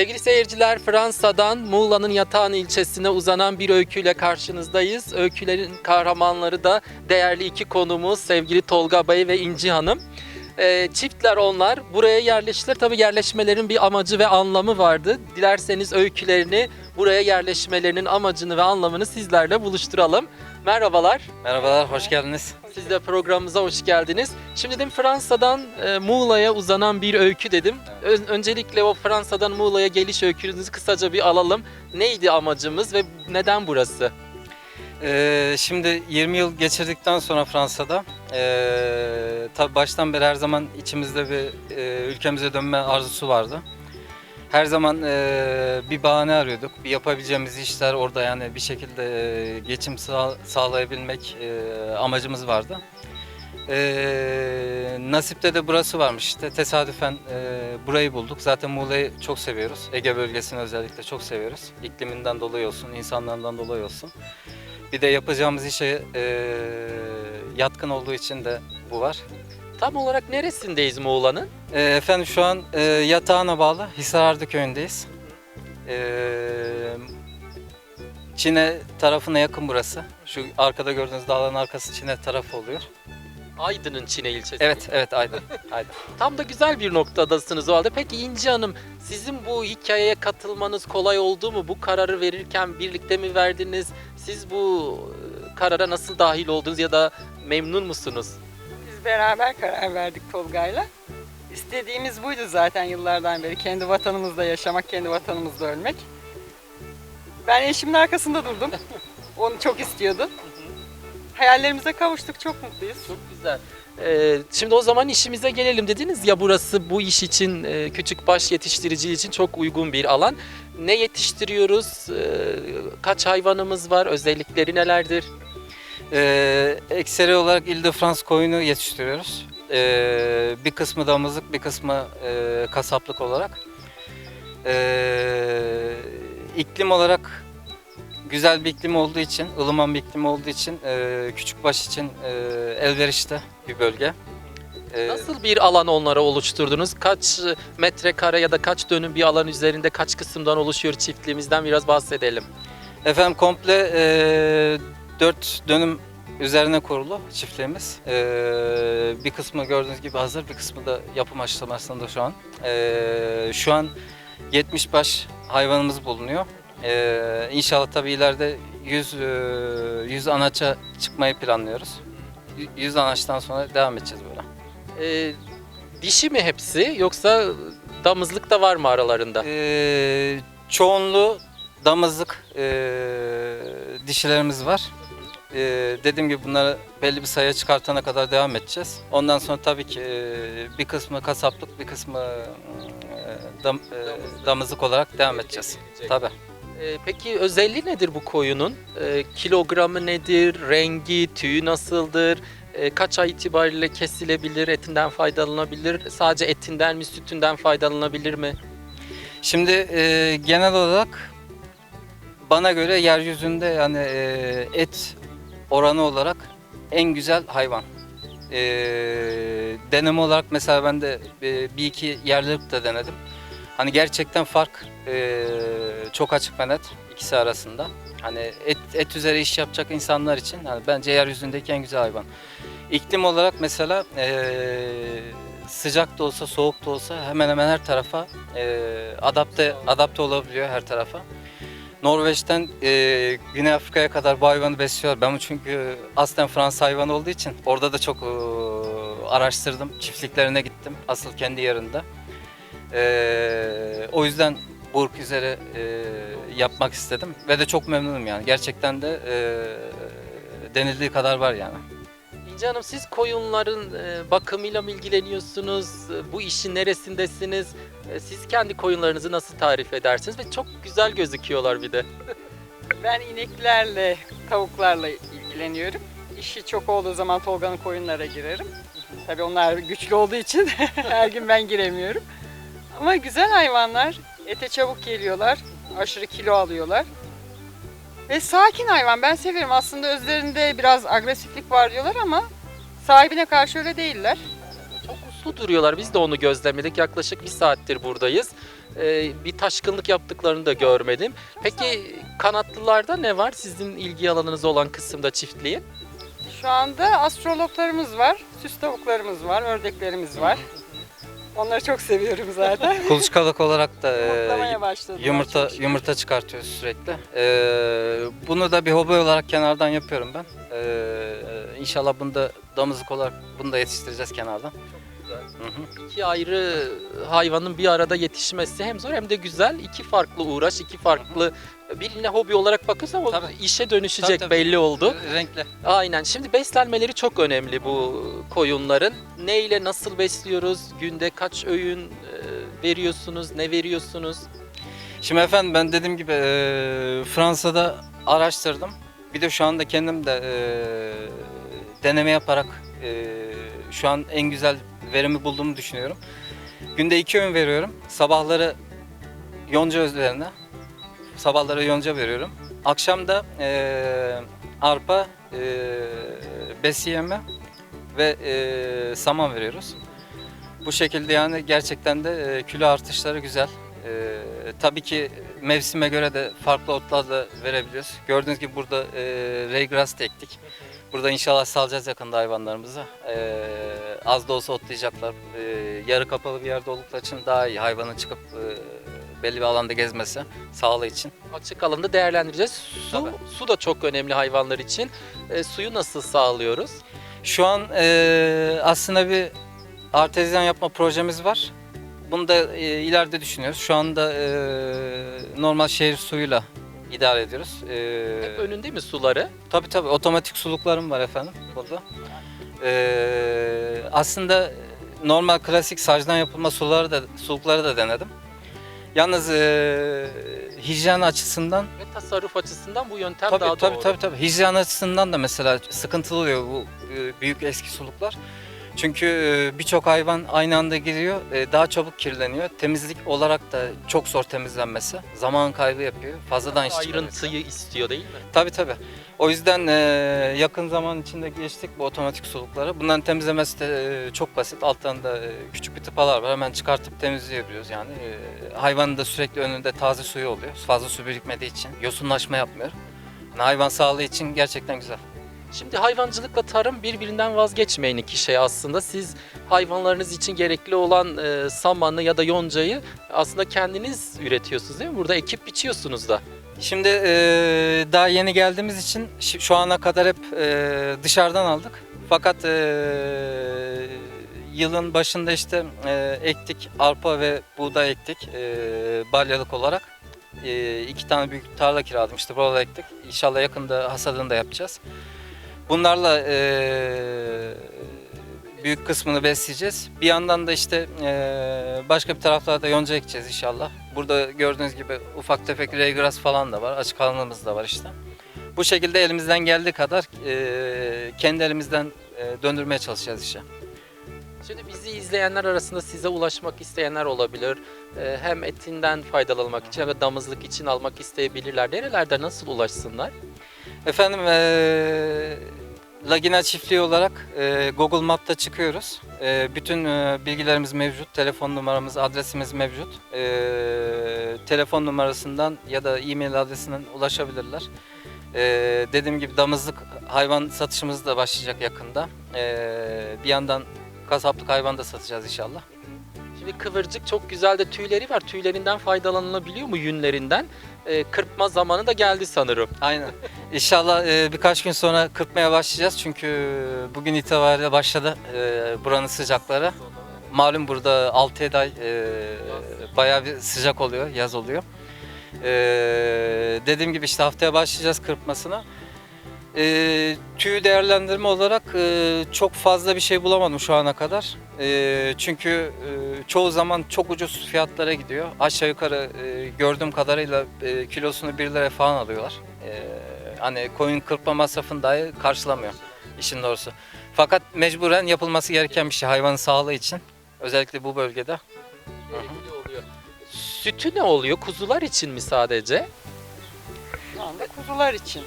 Sevgili seyirciler, Fransa'dan Muğla'nın Yatağan ilçesine uzanan bir öyküyle karşınızdayız. Öykülerin kahramanları da değerli iki konumuz sevgili Tolga Bey ve İnci Hanım. Ee, çiftler onlar. Buraya yerleştiler. Tabii yerleşmelerin bir amacı ve anlamı vardı. Dilerseniz öykülerini, buraya yerleşmelerinin amacını ve anlamını sizlerle buluşturalım. Merhabalar. Merhabalar, hoş geldiniz. Siz de programımıza hoş geldiniz. Şimdi dedim Fransa'dan e, Muğla'ya uzanan bir öykü dedim. Ö- öncelikle o Fransa'dan Muğla'ya geliş öykünüzü kısaca bir alalım. Neydi amacımız ve neden burası? Ee, şimdi 20 yıl geçirdikten sonra Fransa'da, ee, tabii baştan beri her zaman içimizde bir ee, ülkemize dönme arzusu vardı. Her zaman ee, bir bahane arıyorduk, yapabileceğimiz işler orada yani bir şekilde geçim sağ- sağlayabilmek ee, amacımız vardı. Ee, nasipte de burası varmış işte tesadüfen ee, burayı bulduk. Zaten Muğla'yı çok seviyoruz. Ege bölgesini özellikle çok seviyoruz. İkliminden dolayı olsun, insanlarından dolayı olsun. Bir de yapacağımız işe ee, yatkın olduğu için de bu var. Tam olarak neresindeyiz Muğla'nın? Ee, efendim şu an ee, Yatağan'a bağlı Hisarardı köyündeyiz. Ee, Çin'e tarafına yakın burası. Şu arkada gördüğünüz dağların arkası Çin'e tarafı oluyor. Aydın'ın Çin'e ilçesi. Evet, evet Aydın. Aydın. Tam da güzel bir noktadasınız o halde. Peki İnci Hanım, sizin bu hikayeye katılmanız kolay oldu mu? Bu kararı verirken birlikte mi verdiniz? Siz bu e, karara nasıl dahil oldunuz ya da memnun musunuz? Biz beraber karar verdik Tolga'yla. İstediğimiz buydu zaten yıllardan beri. Kendi vatanımızda yaşamak, kendi vatanımızda ölmek. Ben eşimin arkasında durdum. Onu çok istiyordu. Hayallerimize kavuştuk, çok mutluyuz. Çok güzel. Ee, şimdi o zaman işimize gelelim dediniz ya burası bu iş için e, küçük baş yetiştirici için çok uygun bir alan. Ne yetiştiriyoruz? Ee, kaç hayvanımız var? Özellikleri nelerdir? Ee, ekseri olarak Ile-de-France koyunu yetiştiriyoruz. Ee, bir kısmı damızlık, bir kısmı e, kasaplık olarak. Ee, iklim olarak güzel bir iklim olduğu için, ılıman bir iklim olduğu için, e, küçükbaş için e, elverişli bir bölge. Ee, Nasıl bir alan onlara oluşturdunuz? Kaç metrekare ya da kaç dönüm bir alan üzerinde kaç kısımdan oluşuyor çiftliğimizden biraz bahsedelim. Efendim komple e, 4 dönüm üzerine kurulu çiftliğimiz. E, bir kısmı gördüğünüz gibi hazır, bir kısmı da yapım aşamasında şu an. E, şu an 70 baş hayvanımız bulunuyor. E, inşallah tabii ileride 100, e, 100 anaça çıkmayı planlıyoruz. Y- 100 anaçtan sonra devam edeceğiz böyle. Ee, dişi mi hepsi yoksa damızlık da var mı aralarında? E, çoğunluğu damızlık e, dişilerimiz var. Ee, dediğim gibi bunları belli bir sayıya çıkartana kadar devam edeceğiz. Ondan sonra tabii ki e, bir kısmı kasaplık, bir kısmı e, dam, e, damızlık olarak devam edeceğiz. Tabii. Ee, peki özelliği nedir bu koyunun? Ee, kilogramı nedir? Rengi, tüyü nasıldır? Ee, kaç ay itibariyle kesilebilir, etinden faydalanabilir? Sadece etinden mi, sütünden faydalanabilir mi? Şimdi e, genel olarak bana göre yeryüzünde yani e, et oranı olarak en güzel hayvan. E, deneme olarak mesela ben de e, bir iki yerleri de denedim. Hani gerçekten fark e, çok açık ve net ikisi arasında. Hani et, et üzere iş yapacak insanlar için hani bence yeryüzündeki en güzel hayvan. İklim olarak mesela e, sıcak da olsa soğuk da olsa hemen hemen her tarafa e, adapte adapte olabiliyor her tarafa. Norveç'ten e, Güney Afrika'ya kadar bu hayvanı besliyor. Ben çünkü aslen Fransız hayvanı olduğu için orada da çok e, araştırdım. Çiftliklerine gittim. Asıl kendi yerinde. E, o yüzden bu ırk üzere e, yapmak istedim. Ve de çok memnunum yani. Gerçekten de e, denildiği kadar var yani. İnce Hanım siz koyunların e, bakımıyla mı ilgileniyorsunuz? E, Bu işin neresindesiniz? E, Siz kendi koyunlarınızı nasıl tarif edersiniz? Ve çok güzel gözüküyorlar bir de. Ben ineklerle, tavuklarla ilgileniyorum. İşi çok olduğu zaman Tolga'nın koyunlara girerim. Tabii onlar güçlü olduğu için her gün ben giremiyorum. Ama güzel hayvanlar. Ete çabuk geliyorlar. Aşırı kilo alıyorlar. Ve sakin hayvan. Ben severim. Aslında özlerinde biraz agresiflik var diyorlar ama sahibine karşı öyle değiller. Çok uslu duruyorlar. Biz de onu gözlemledik. Yaklaşık bir saattir buradayız. Ee, bir taşkınlık yaptıklarını da görmedim. Peki kanatlılarda ne var sizin ilgi alanınız olan kısımda çiftliğin? Şu anda astrologlarımız var, süs tavuklarımız var, ördeklerimiz var. Onları çok seviyorum zaten. Kuluçkalık olarak da e, Yumurtlamaya başladılar. yumurta yumurta çıkartıyoruz sürekli. E, bunu da bir hobi olarak kenardan yapıyorum ben. E, inşallah bunu da damızlık olarak bunu da yetiştireceğiz kenardan. Hı hı. İki ayrı hayvanın bir arada yetişmesi hem zor hem de güzel. İki farklı uğraş, iki farklı birine hobi olarak ama Tabii. işe dönüşecek Tabii, tabii. belli oldu. Renkli. Aynen. Şimdi beslenmeleri çok önemli bu koyunların. Ne ile nasıl besliyoruz? Günde kaç öğün e, veriyorsunuz? Ne veriyorsunuz? Şimdi efendim ben dediğim gibi e, Fransa'da araştırdım. Bir de şu anda kendim de e, deneme yaparak e, şu an en güzel verimi bulduğumu düşünüyorum. Günde iki öğün veriyorum. Sabahları yonca üzerine. Sabahları yonca veriyorum. Akşam da e, arpa, e, besiyeme ve e, saman veriyoruz. Bu şekilde yani gerçekten de e, kilo artışları güzel. E, tabii ki mevsime göre de farklı otlar da verebiliyoruz. Gördüğünüz gibi burada e, raygrass da. Burada inşallah salacağız yakında hayvanlarımızı. E, az da olsa otlayacaklar. E, yarı kapalı bir yerde oldukları için daha iyi hayvanın çıkıp e, belli bir alanda gezmesi sağlığı için. Açık alanda değerlendireceğiz. Su, Tabii. su da çok önemli hayvanlar için. E, suyu nasıl sağlıyoruz? Şu an e, aslında bir artezyen yapma projemiz var. Bunu da e, ileride düşünüyoruz. Şu anda e, normal şehir suyuyla idare ediyoruz. E, Hep önünde mi suları? tabii tabii otomatik suluklarım var efendim burada. E, aslında normal klasik sacdan yapılma suları da sulukları da denedim. Yalnız e, hijyen açısından Ve tasarruf açısından bu yöntem Tabii daha tabii doğru. tabii tabii. Hijyen açısından da mesela sıkıntılı oluyor bu e, büyük eski suluklar. Çünkü e, birçok hayvan aynı anda giriyor, e, daha çabuk kirleniyor. Temizlik olarak da çok zor temizlenmesi. Zaman kaybı yapıyor. Fazladan iş çıkarıyor. Ayrıntıyı istiyor değil mi? Tabii tabii. O yüzden e, yakın zaman içinde geçtik bu otomatik sulukları. Bunların temizlemesi de e, çok basit. Altlarında e, küçük bir tıpalar var. Hemen çıkartıp temizleyebiliyoruz yani. E, hayvanın da sürekli önünde taze suyu oluyor. Fazla su birikmediği için. Yosunlaşma yapmıyor. Yani hayvan sağlığı için gerçekten güzel. Şimdi hayvancılıkla tarım birbirinden vazgeçmeyen iki şey aslında. Siz hayvanlarınız için gerekli olan e, samanı ya da yoncayı aslında kendiniz üretiyorsunuz değil mi? Burada ekip biçiyorsunuz da. Şimdi e, daha yeni geldiğimiz için şu ana kadar hep e, dışarıdan aldık. Fakat e, yılın başında işte e, ektik arpa ve buğday ektik e, balyalık olarak. E, iki tane büyük tarla kiraladım işte buralara ektik. İnşallah yakında hasadını da yapacağız. Bunlarla e, büyük kısmını besleyeceğiz. Bir yandan da işte e, başka bir taraflarda yonca ekeceğiz inşallah. Burada gördüğünüz gibi ufak tefek raygrass falan da var. Açık alanımız da var işte. Bu şekilde elimizden geldiği kadar e, kendi elimizden e, döndürmeye çalışacağız işi. Şimdi bizi izleyenler arasında size ulaşmak isteyenler olabilir. E, hem etinden faydalanmak için hem de damızlık için almak isteyebilirler. Nerelerde nasıl ulaşsınlar? Efendim e, Lagina çiftliği olarak e, Google Map'ta çıkıyoruz. E, bütün e, bilgilerimiz mevcut. Telefon numaramız, adresimiz mevcut. E, telefon numarasından ya da e-mail adresinden ulaşabilirler. E, dediğim gibi damızlık hayvan satışımız da başlayacak yakında. E, bir yandan kasaplık hayvan da satacağız inşallah. Şimdi kıvırcık çok güzel de tüyleri var. Tüylerinden faydalanılabiliyor mu yünlerinden? E, kırpma zamanı da geldi sanırım. Aynen. İnşallah e, birkaç gün sonra kırpmaya başlayacağız çünkü bugün itibariyle başladı e, buranın sıcakları. Malum burada 6-7 ay e, bayağı bir sıcak oluyor, yaz oluyor. E, dediğim gibi işte haftaya başlayacağız kırpmasına. E, tüy değerlendirme olarak e, çok fazla bir şey bulamadım şu ana kadar. E, çünkü e, çoğu zaman çok ucuz fiyatlara gidiyor. Aşağı yukarı e, gördüğüm kadarıyla e, kilosunu 1 liraya falan alıyorlar. E, hani koyun kırpma masrafını dahi karşılamıyor işin doğrusu. Fakat mecburen yapılması gereken bir şey hayvanın sağlığı için. Özellikle bu bölgede. Gerekli oluyor. Sütü ne oluyor? Kuzular için mi sadece? Şu anda kuzular için.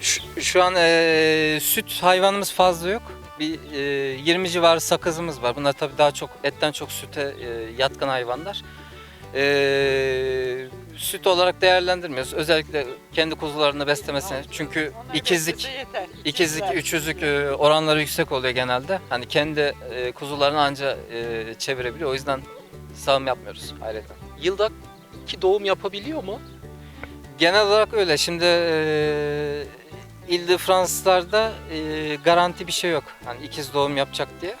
Şu, şu an e, süt hayvanımız fazla yok. bir e, 20 civarı sakızımız var. Bunlar tabii daha çok etten çok süte e, yatkın hayvanlar. E, süt olarak değerlendirmiyoruz. Özellikle kendi kuzularını beslemesine. Çünkü ikizlik. İkizlik, üçüzlük e, oranları yüksek oluyor genelde. Hani kendi e, kuzularını anca e, çevirebiliyor. O yüzden sağım yapmıyoruz aileden. Yılda iki doğum yapabiliyor mu? Genel olarak öyle. Şimdi e, İl Fransızlarda e, garanti bir şey yok. Hani ikiz doğum yapacak diye.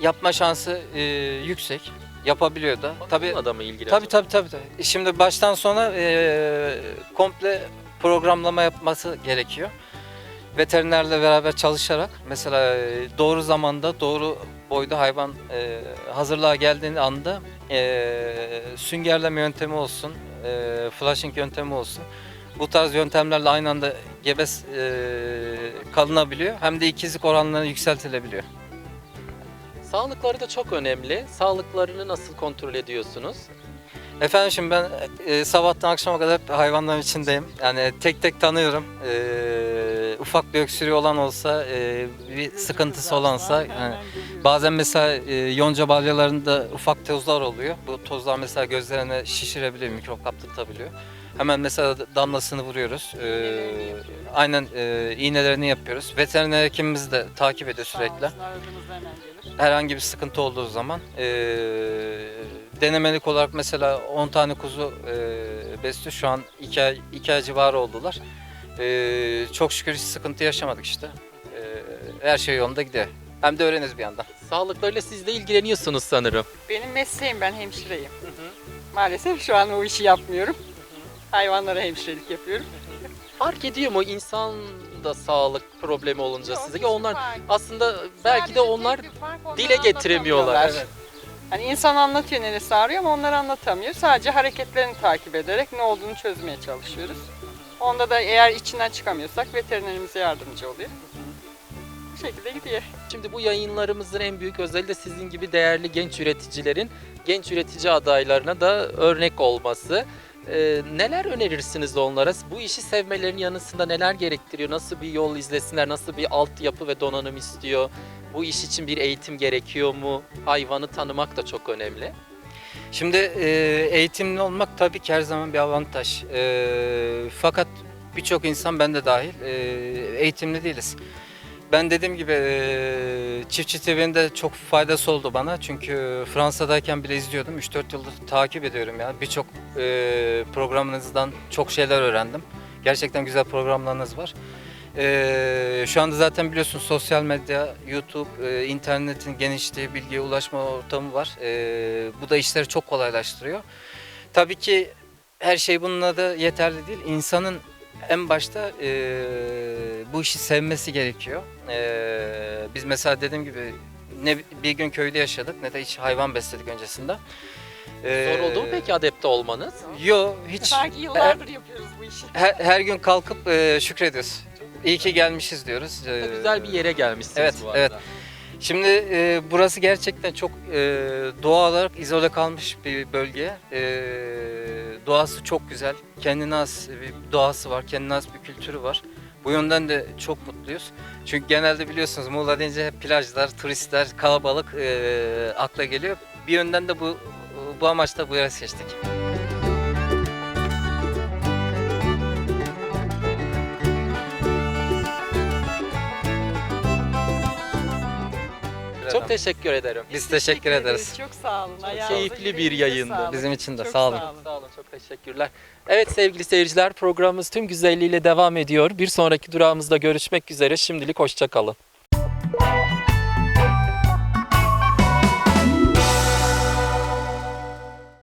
Yapma şansı e, yüksek. Yapabiliyor da. Tabii Bununla da mı ilgili? Tabii tabii tabii. tabii. Şimdi baştan sona e, komple programlama yapması gerekiyor. Veterinerle beraber çalışarak mesela e, doğru zamanda doğru boyda hayvan e, hazırlığa geldiği anda e, süngerleme yöntemi olsun, e, flashing yöntemi olsun. Bu tarz yöntemlerle aynı anda gebes e, kalınabiliyor. Hem de ikizlik oranları yükseltilebiliyor. Sağlıkları da çok önemli. Sağlıklarını nasıl kontrol ediyorsunuz? Efendim şimdi ben e, sabahtan akşama kadar hep hayvanların içindeyim. Yani tek tek tanıyorum. E, ufak bir öksürüğü olan olsa, e, bir sıkıntısı olansa. Yani bazen mesela e, yonca balyalarında ufak tozlar oluyor. Bu tozlar mesela gözlerine şişirebiliyor, mikrop kaptırtabiliyor. Hemen mesela damlasını vuruyoruz. E, aynen e, iğnelerini yapıyoruz. Veteriner hekimimiz de takip ediyor sürekli herhangi bir sıkıntı olduğu zaman eee, denemelik olarak mesela 10 tane kuzu eee besliyor. Şu an 2 ay, iki ay civarı oldular. Eee, çok şükür hiç sıkıntı yaşamadık işte. Eee, her şey yolunda gidiyor. Hem de öğreniyoruz bir yandan. Sağlıklarıyla siz de ilgileniyorsunuz sanırım. Benim mesleğim ben hemşireyim. Maalesef şu an o işi yapmıyorum. Hayvanlara hemşirelik yapıyorum. Fark ediyor mu insan da sağlık problemi olunca Yok, size? hiçbir Onlar fark. aslında belki de Sadece onlar tek bir fark, onlar dile getiremiyorlar. anlatamıyorlar. Hani insan anlatıyor neresi ağrıyor ama onlar anlatamıyor. Sadece hareketlerini takip ederek ne olduğunu çözmeye çalışıyoruz. Onda da eğer içinden çıkamıyorsak veterinerimize yardımcı oluyor. Bu şekilde gidiyor. Şimdi bu yayınlarımızın en büyük özelliği de sizin gibi değerli genç üreticilerin genç üretici adaylarına da örnek olması. Ee, neler önerirsiniz onlara? Bu işi sevmelerinin yanısında neler gerektiriyor? Nasıl bir yol izlesinler? Nasıl bir altyapı ve donanım istiyor? Bu iş için bir eğitim gerekiyor mu? Hayvanı tanımak da çok önemli. Şimdi eee, eğitimli olmak tabii ki her zaman bir avantaj. Eee, fakat birçok insan ben de dahil eee, eğitimli değiliz. Ben dediğim gibi Çiftçi TV'nin çok faydası oldu bana. Çünkü Fransa'dayken bile izliyordum. 3-4 yıldır takip ediyorum ya. Birçok programınızdan çok şeyler öğrendim. Gerçekten güzel programlarınız var. Eee, şu anda zaten biliyorsun sosyal medya, YouTube, internetin genişliği, bilgiye ulaşma ortamı var. Bu da işleri çok kolaylaştırıyor. Tabii ki her şey bununla da yeterli değil. İnsanın en başta eee, bu işi sevmesi gerekiyor. Eee, biz mesela dediğim gibi ne bir gün köyde yaşadık ne de hiç hayvan besledik öncesinde. Eee, Zor oldu mu peki adapte olmanız? Yo hiç. Sanki yıllardır yapıyoruz bu işi. Her, her gün kalkıp eee, şükrediyoruz. İyi ki gelmişiz diyoruz. Eee, Güzel bir yere gelmişsiniz evet, bu arada. evet. Şimdi e, burası gerçekten çok e, doğa olarak izole kalmış bir bölge. E, doğası çok güzel. Kendine has bir doğası var, kendine has bir kültürü var. Bu yönden de çok mutluyuz. Çünkü genelde biliyorsunuz Muğla deyince hep plajlar, turistler, kalabalık e, akla geliyor. Bir yönden de bu bu amaçla bu yere seçtik. Çok teşekkür ederim. Biz teşekkür ederiz. Çok sağ olun. Ayağınıza, keyifli bir yüreğinize yayındı. sağlık. Bizim için de Çok sağ olun. sağ olun. Sağ olun, çok teşekkürler. Evet sevgili seyirciler programımız tüm güzelliğiyle devam ediyor. Bir sonraki durağımızda görüşmek üzere. Şimdilik hoşçakalın.